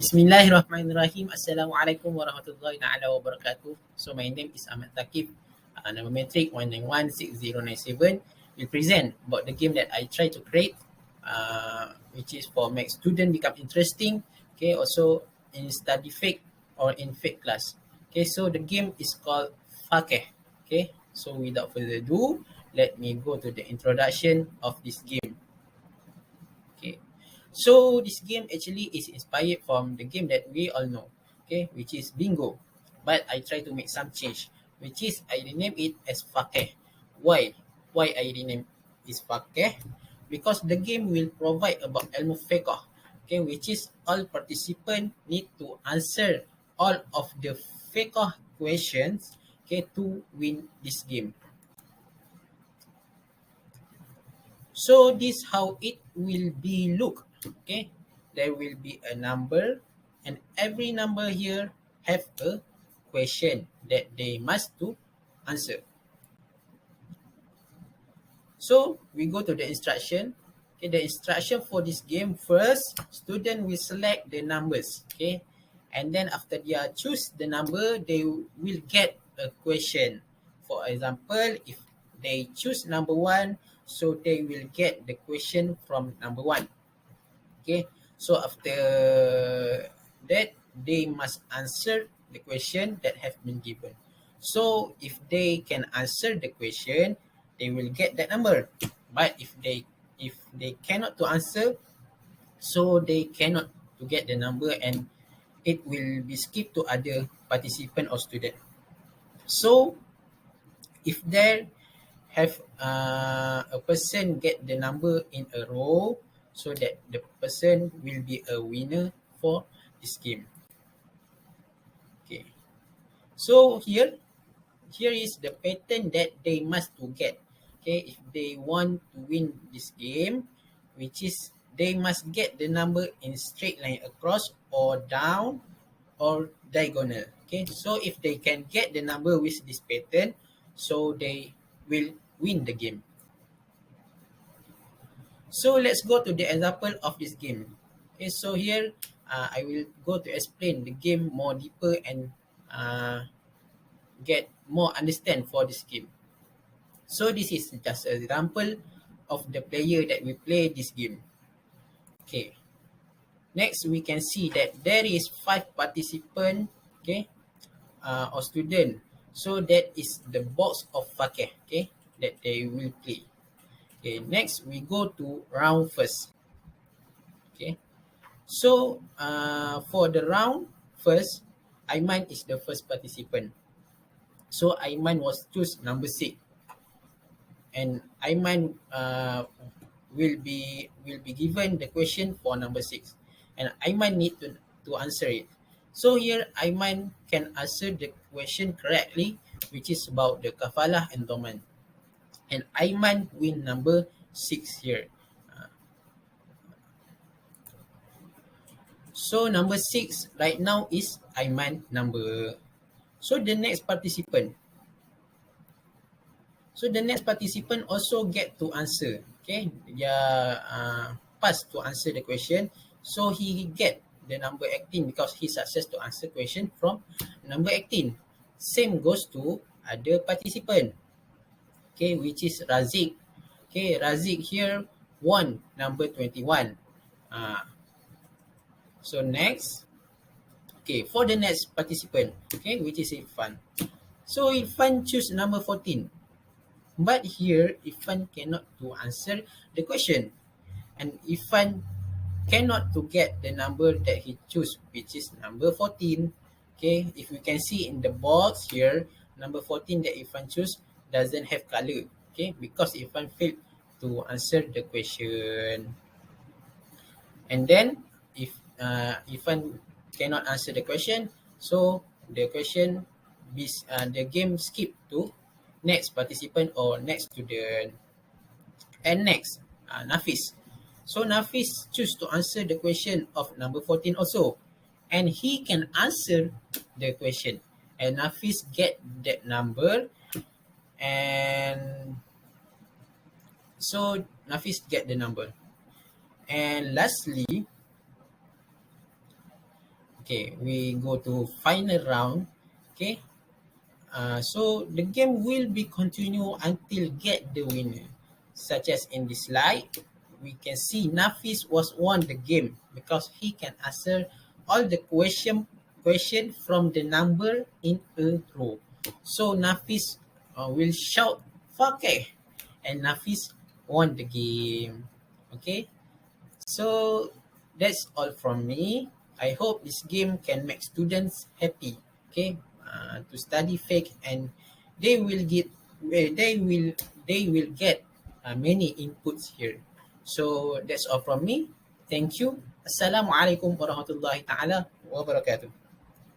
Bismillahirrahmanirrahim. Assalamualaikum warahmatullahi taala wabarakatuh. So my name is Ahmad Takif. Uh, nama metric 1916097 will present about the game that I try to create uh, which is for make student become interesting okay also in study fake or in fake class okay so the game is called Fakeh okay so without further ado let me go to the introduction of this game So this game actually is inspired from the game that we all know, okay, which is Bingo. But I try to make some change, which is I rename it as Fakeh. Why? Why I rename is Fakeh? Because the game will provide about ilmu fiqh, okay, which is all participant need to answer all of the fiqh questions, okay, to win this game. So this how it will be look okay? There will be a number and every number here have a question that they must to answer. So we go to the instruction. Okay the instruction for this game first student will select the numbers okay? And then after they are choose the number they will get a question. For example if they choose number one so they will get the question from number one Okay, so after that, they must answer the question that have been given. So if they can answer the question, they will get that number. But if they if they cannot to answer, so they cannot to get the number and it will be skipped to other participant or student. So if there have uh, a person get the number in a row, so that the person will be a winner for this game. Okay. So here, here is the pattern that they must to get. Okay, if they want to win this game, which is they must get the number in straight line across or down or diagonal. Okay, so if they can get the number with this pattern, so they will win the game. So let's go to the example of this game. Okay, so here uh, I will go to explain the game more deeper and uh, get more understand for this game. So this is just an example of the player that we play this game. Okay. Next, we can see that there is five participant, okay, uh, or student. So that is the box of Fakeh, okay, that they will play. Okay, next we go to round first. Okay, so uh, for the round first, Aiman is the first participant. So Aiman was choose number six, and Aiman uh, will be will be given the question for number six, and Aiman need to to answer it. So here Aiman can answer the question correctly, which is about the kafalah domain and Aiman win number six here. So number six right now is Aiman number. So the next participant. So the next participant also get to answer. Okay, dia uh, pass to answer the question. So he get the number 18 because he success to answer question from number 18. Same goes to other participant okay, which is Razik. Okay, Razik here won number 21. Uh, so next, okay, for the next participant, okay, which is Ifan. So Ifan choose number 14. But here, Ifan cannot to answer the question. And Ifan cannot to get the number that he choose, which is number 14. Okay, if you can see in the box here, number 14 that Ifan choose, doesn't have color. Okay, because Irfan failed to answer the question. And then if uh, Irfan cannot answer the question, so the question be uh, the game skip to next participant or next student. And next, uh, Nafis. So Nafis choose to answer the question of number 14 also. And he can answer the question. And Nafis get that number and so Nafis get the number. And lastly, Okay, we go to final round. Okay. Uh, so the game will be continue until get the winner. Such as in this slide, we can see Nafis was won the game because he can answer all the question question from the number in a row. So Nafis uh, will shout "Fakeh" and Nafis won the game. Okay. So that's all from me. I hope this game can make students happy. Okay, uh, to study fake and they will get eh, they will they will get uh, many inputs here. So that's all from me. Thank you. Assalamualaikum warahmatullahi taala wabarakatuh.